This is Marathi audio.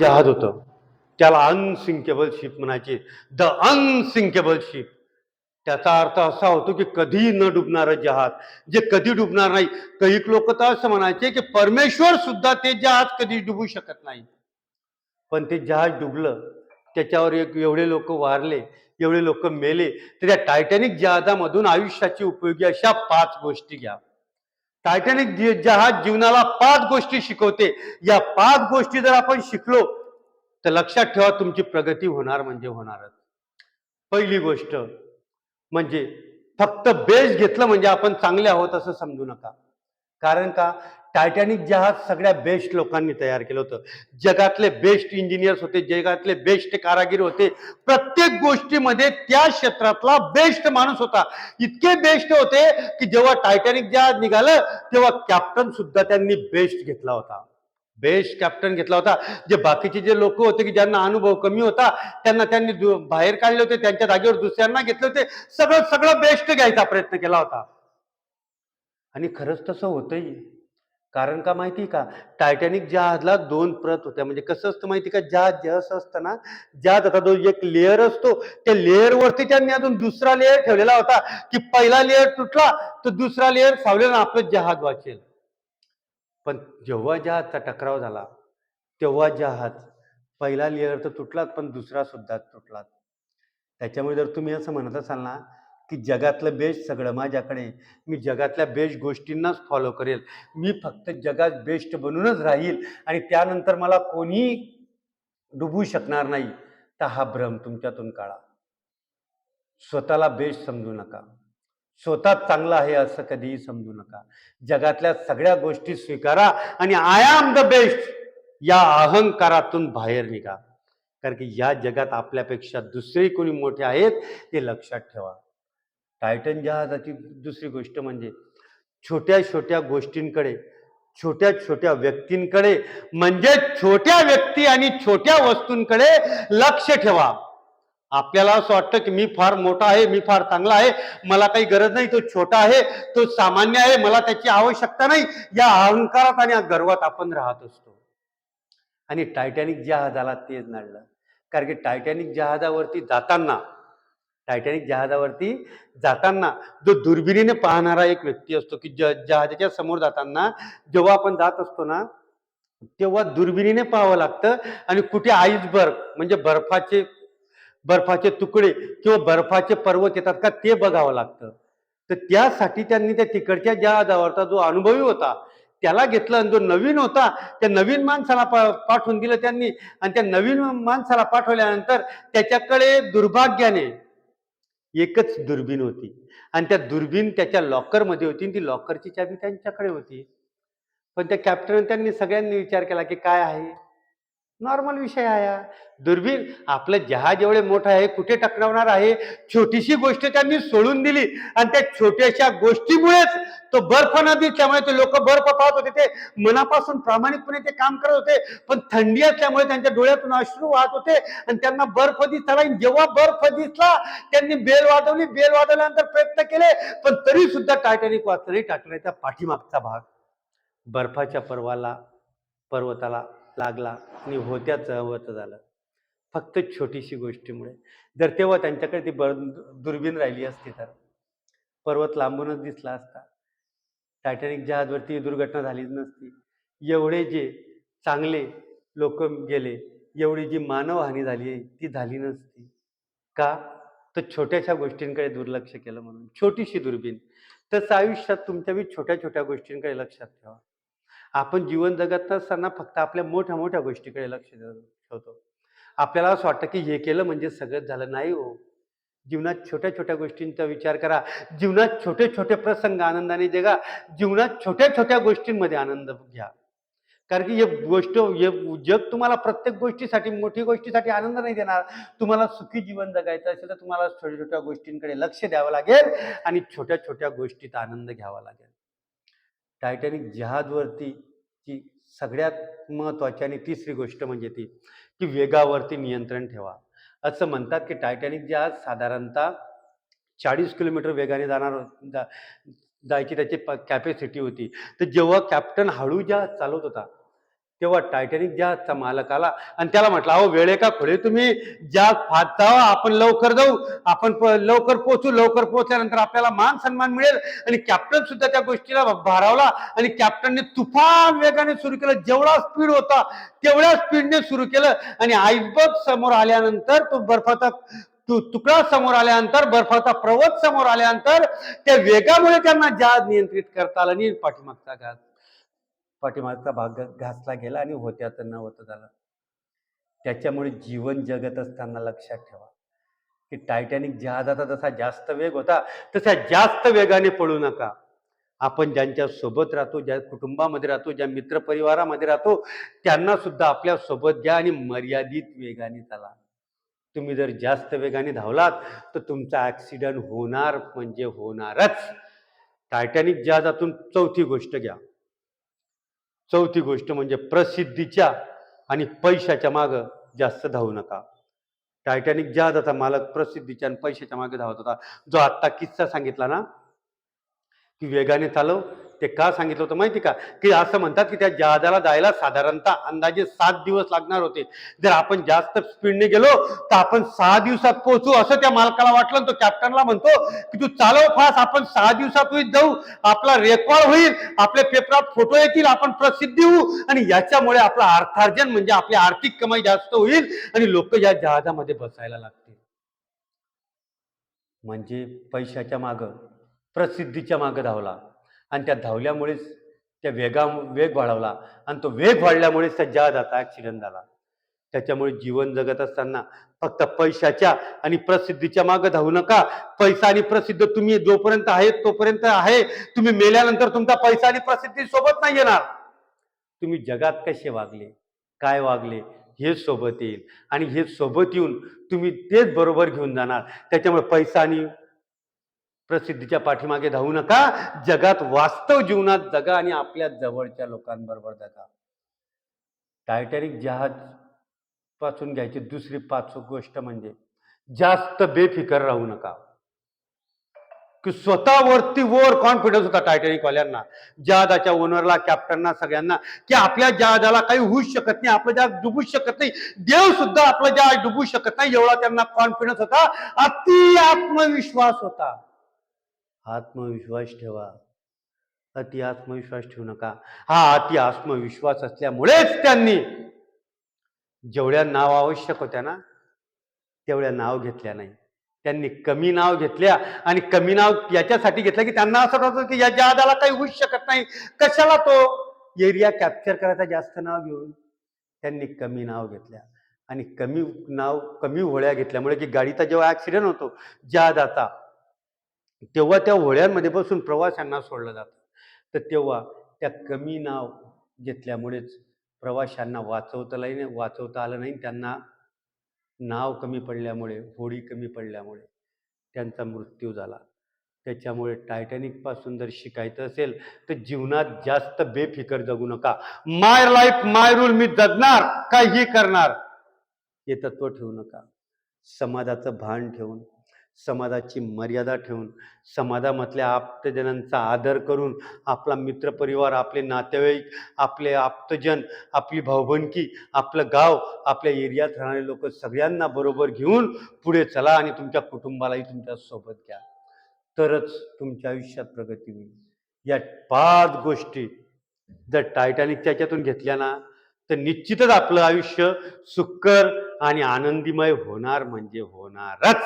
जहाज होतं त्याला अनसिंकेबल शिप म्हणायचे. द अनसिंकेबल शिप त्याचा अर्थ असा होतो की कधी न डुबणारं जहाज जे कधी डुबणार नाही. काही लोक तर असं म्हणायचे की परमेश्वर सुद्धा ते जहाज कधी डुबू शकत नाही. पण ते जहाज डुबलं त्याच्यावर एक एवढे लोक वारले एवढे लोक मेले तर त्या टायटॅनिक जहाजामधून आयुष्याची उपयोगी अशा पाच गोष्टी घ्या. टायटॅनिक जहाज जीवनाला पाच गोष्टी शिकवते. या पाच गोष्टी जर आपण शिकलो तर लक्षात ठेवा तुमची प्रगती होणार म्हणजे होणारच. पहिली गोष्ट म्हणजे फक्त बेस घेतलं म्हणजे आपण चांगले आहोत असं समजू नका. कारण का? टायटॅनिक जहाज सगळ्या बेस्ट लोकांनी तयार केलं होतं. जगातले बेस्ट इंजिनियर्स होते जगातले बेस्ट कारागीर होते. प्रत्येक गोष्टीमध्ये त्या क्षेत्रातला बेस्ट माणूस होता. इतके बेस्ट होते की जेव्हा टायटॅनिक जहाज निघालं तेव्हा कॅप्टन सुद्धा त्यांनी बेस्ट घेतला होता. बेस्ट कॅप्टन घेतला होता. जे बाकीचे जे लोक होते की ज्यांना अनुभव कमी होता त्यांना त्यांनी बाहेर काढले होते त्यांच्या जागेवर दुसऱ्यांना घेतले होते. सगळं सगळं बेस्ट घ्यायचा प्रयत्न केला होता. आणि खरंच तसं होतंही. कारण का माहिती का? टायटॅनिक जहाजला दोन प्रत होत्या. म्हणजे कसं असतं माहिती का? जहाज जसं असतं ना जहाज आता जो एक लेअर असतो त्या लेअरवरती त्यांनी अजून दुसरा लेअर ठेवलेला होता. की पहिला लेअर तुटला तर दुसरा लेअर सावलेला आपलं जहाज वाचेल. पण जेव्हा जहाजचा टकराव झाला तेव्हा जहाज पहिला लेअर तर तुटलाच पण दुसरा सुद्धा तुटला त्याच्यामुळे जर तुम्ही असं म्हणत असाल ना की जगातलं बेस्ट सगळं माझ्याकडे मी जगातल्या बेस्ट गोष्टींनाच फॉलो करेल. मी फक्त जगात बेस्ट बनूनच राहील आणि त्यानंतर मला कोणी डुबू शकणार नाही. तर हा भ्रम तुमच्यातून काढा. स्वतःला बेस्ट समजू नका. स्वतः चांगलं आहे असं कधीही समजू नका. जगातल्या सगळ्या गोष्टी स्वीकारा आणि आय एम द बेस्ट या अहंकारातून बाहेर निघा. कारण की या जगात आपल्यापेक्षा दुसरे कोणी मोठे आहेत ते लक्षात ठेवा. टायटन जहाजाची दुसरी गोष्ट म्हणजे छोट्या छोट्या गोष्टींकडे छोट्या छोट्या व्यक्तींकडे म्हणजे छोट्या व्यक्ती आणि छोट्या वस्तूंकडे लक्ष ठेवा. आपल्याला असं वाटतं की मी फार मोठा आहे मी फार चांगला आहे मला काही गरज नाही तो छोटा आहे तो सामान्य आहे मला त्याची आवश्यकता नाही. या अहंकारात आणि या गर्वात आपण राहत असतो. आणि टायटॅनिक जहाजाला तेच नडलं. कारण की टायटॅनिक जहाजावरती जाताना टायटॅनिक जहाजावरती जाताना जो दुर्बिणीने पाहणारा एक व्यक्ती असतो की ज जहाजाच्या समोर जाताना जेव्हा आपण जात असतो ना तेव्हा दुर्बिणीने पाहावं लागतं आणि कुठे आईसबर्ग म्हणजे बर्फाचे बर्फाचे तुकडे किंवा बर्फाचे पर्वत येतात का ते बघावं लागतं. तर त्यासाठी त्यांनी त्या तिकडच्या जहाजावरचा जो अनुभवी होता त्याला घेतलं आणि जो नवीन होता त्या नवीन माणसाला पा पाठवून दिलं त्यांनी. आणि त्या नवीन माणसाला पाठवल्यानंतर त्याच्याकडे दुर्भाग्याने एकच दुर्बीण होती. आणि त्या दुर्बीण त्याच्या लॉकरमध्ये होती आणि ती लॉकरची चाबी त्यांच्याकडे होती. पण त्या कॅप्टन त्यांनी सगळ्यांनी विचार केला की काय आहे? नॉर्मल विषय आहे. दुर्बीण आपलं जहाज एवढे मोठं आहे कुठे टकरावणार आहे? छोटीशी गोष्ट त्यांनी सोडून दिली. आणि त्या छोट्याशा गोष्टीमुळेच तो बर्फ नदी त्यामुळे ते लोक बर्फ पाहत होते. ते मनापासून प्रामाणिकपणे ते काम करत होते. पण थंडी असल्यामुळे त्यांच्या डोळ्यातून अश्रू वाहत होते. आणि त्यांना बर्फ दिसला नाही. जेव्हा बर्फ दिसला त्यांनी बेल वाजवली. बेल वाजवल्यानंतर प्रयत्न केले पण तरी सुद्धा टायटॅनिक वाचली टाकण्याचा पाठीमागचा भाग बर्फाच्या पर्वाला पर्वताला लागला आणि होत्या चवत झालं. फक्त छोटीशी गोष्टीमुळे. जर तेव्हा त्यांच्याकडे ती बर दुर्बीण राहिली असती तर. पर्वत लांबूनच दिसला असता. टायटॅनिक जहाजवरती दुर्घटना झालीच नसती. एवढे जे चांगले लोक गेले एवढी जी मानवहानी झाली आहे ती झाली नसती. का? तर छोट्याशा गोष्टींकडे दुर्लक्ष केलं म्हणून. छोटीशी दुर्बीण. तसं आयुष्यात तुमच्या बी छोट्या छोट्या गोष्टींकडे लक्षात ठेवा. आपण जीवन जगत असताना फक्त आपल्या मोठ्या मोठ्या गोष्टीकडे लक्ष ठेवतो. आपल्याला असं वाटतं की हे केलं म्हणजे सगळंच झालं. नाही हो. जीवनात छोट्या छोट्या गोष्टींचा विचार करा. जीवनात छोटे छोटे प्रसंग आनंदाने जगा. जीवनात छोट्या छोट्या गोष्टींमध्ये आनंद घ्या. कारण की हे गोष्ट हे जग तुम्हाला प्रत्येक गोष्टीसाठी मोठी गोष्टीसाठी आनंद नाही देणार. तुम्हाला सुखी जीवन जगायचं असेल तर तुम्हाला छोट्या छोट्या गोष्टींकडे लक्ष द्यावं लागेल आणि छोट्या छोट्या गोष्टीत आनंद घ्यावा लागेल. टायटॅनिक जहाजवरती जी सगळ्यात महत्त्वाची आणि तिसरी गोष्ट म्हणजे ती की वेगावरती नियंत्रण ठेवा. असं म्हणतात की टायटॅनिक जहाज साधारणतः चाळीस किलोमीटर वेगाने जाणार जा जायची त्याची प कॅपॅसिटी होती. तर जेव्हा कॅप्टन हळू जहाज चालवत होता तेव्हा टायटॅनिक जहाजचा मालक आला आणि त्याला म्हटलं अहो वेळे का खोळे तुम्ही जहाज फात आपण लवकर जाऊ. आपण प- लवकर पोहोचू. लवकर पोहोचल्यानंतर आपल्याला मान सन्मान मिळेल. आणि कॅप्टन सुद्धा त्या गोष्टीला भारावला आणि कॅप्टनने तुफान वेगाने सुरू केलं. जेवढा स्पीड होता तेवढ्या स्पीडने सुरू केलं. आणि आईसबर्ग समोर आल्यानंतर तो बर्फाचा तु- तुकडा समोर आल्यानंतर बर्फाचा प्रवत समोर आल्यानंतर त्या वेगामुळे त्यांना जहाज नियंत्रित करता आला. आणि पाठीमागचा जहाज. पाठीमागचा भाग घासला गेला आणि होत्याचं न होतं झालं. त्याच्यामुळे जीवन जगत असताना लक्षात ठेवा की टायटॅनिक जहाजाचा जसा जास्त वेग होता तसा जास्त वेगाने पळू नका. आपण ज्यांच्या सोबत राहतो ज्या कुटुंबामध्ये राहतो ज्या मित्रपरिवारामध्ये राहतो त्यांना सुद्धा आपल्यासोबत घ्या आणि मर्यादित वेगाने चाला. तुम्ही जर जास्त वेगाने धावलात तर तुमचा ॲक्सिडेंट होणार म्हणजे होणारच. टायटॅनिक जहाजातून चौथी गोष्ट घ्या. चौथी गोष्ट म्हणजे प्रसिद्धीच्या आणि पैशाच्या मागं जास्त धावू नका. टायटॅनिक जहाजाचा मालक प्रसिद्धीच्या आणि पैशाच्या मागे धावत होता. जो आत्ता किस्सा सांगितला ना की वेगाने चालव. ते का सांगितलं होतं माहिती का? की असं म्हणतात की त्या जहाजाला जायला साधारणतः अंदाजे सात दिवस लागणार होते. जर आपण जास्त स्पीडने गेलो तर आपण सहा दिवसात पोहोचू असं त्या मालकाला वाटलं तो कॅप्टनला म्हणतो की तू चालव फास्ट आपण सहा दिवसात होईल जाऊ. आपला रेकॉर्ड होईल आपल्या पेपरात फोटो येतील आपण प्रसिद्धी होऊ. आणि याच्यामुळे आपलं अर्थार्जन म्हणजे आपली आर्थिक कमाई जास्त होईल आणि लोक या जहाजामध्ये बसायला लागतील. म्हणजे पैशाच्या मागं. प्रसिद्धीच्या मागं धावला. आणि त्या धावल्यामुळेच त्या वेगा वेग वाढवला. आणि तो वेग वाढल्यामुळेच त्या जहाजाचा ॲक्सिडेंट झाला. त्याच्यामुळे जीवन जगत असताना फक्त पैशाच्या आणि प्रसिद्धीच्या मागं धावू नका. पैसा आणि प्रसिद्ध तुम्ही जोपर्यंत आहे तोपर्यंत आहे. तुम्ही मेल्यानंतर तुमचा पैसा आणि प्रसिद्धी सोबत नाही येणार. तुम्ही जगात कसे वागले? काय वागले? हे सोबत येईल. आणि हे सोबत येऊन तुम्ही तेच बरोबर घेऊन जाणार. त्याच्यामुळे पैसा आणि प्रसिद्धीच्या पाठीमागे धावू नका. जगात वास्तव जीवनात जगा आणि आपल्या जवळच्या लोकांबरोबर जगा. टायटॅनिक जहाजपासून घ्यायची दुसरी पाच गोष्ट म्हणजे जास्त बेफिकर राहू नका. की स्वतःवरती वर कॉन्फिडन्स होता टायटॅनिक वाल्यांना जहाजाच्या ओनरला कॅप्टनना सगळ्यांना की आपल्या जहाजाला काही होऊच शकत नाही आपलं जहाज डुबू शकत नाही. देव सुद्धा आपलं जहाज डुबू शकत नाही एवढा त्यांना कॉन्फिडन्स होता. अति आत्मविश्वास होता. आत्मविश्वास ठेवा. अति आत्मविश्वास ठेवू नका. हा अति आत्मविश्वास असल्यामुळेच त्यांनी जेवढ्या नाव आवश्यक होत्या ना तेवढ्या नाव घेतल्या नाही. त्यांनी कमी नाव घेतल्या आणि कमी नाव याच्यासाठी घेतलं की त्यांना असं वाटत की या आदाला काही होऊ शकत नाही. कशाला तो एरिया कॅप्चर करायचा जास्त नाव घेऊन? त्यांनी कमी नाव घेतल्या. आणि कमी नाव कमी होळ्या घेतल्यामुळे की गाडीचा जेव्हा ॲक्सिडेंट होतो जहाजाचा तेव्हा त्या होळ्यांमध्ये बसून प्रवाशांना सोडलं जातं. तर तेव्हा त्या कमी नाव घेतल्यामुळेच प्रवाशांना वाचवता नाही वाचवता आलं नाही. त्यांना नाव कमी पडल्यामुळे होडी कमी पडल्यामुळे त्यांचा मृत्यू झाला. त्याच्यामुळे टायटॅनिकपासून जर शिकायचं असेल तर जीवनात जास्त बेफिकर जगू नका. माय लाईफ माय रूल मी जगणार काही करणार हे तत्व ठेवू नका. समाजाचं भान ठेवून समाजाची मर्यादा ठेवून समाजामधल्या आप्तजनांचा आदर करून आपला मित्रपरिवार आपले नातेवाईक आपले आप्तजन आपली भाऊबंदकी आपलं गाव आपल्या एरियात राहणारे लोक सगळ्यांना बरोबर घेऊन पुढे चला आणि तुमच्या कुटुंबालाही तुमच्यासोबत घ्या. तरच तुमच्या आयुष्यात प्रगती होईल. या पाच गोष्टी जर टायटॅनिकच्या याच्यातून घेतल्या ना तर निश्चितच आपलं आयुष्य सुखकर आणि आनंदीमय होणार म्हणजे होणारच.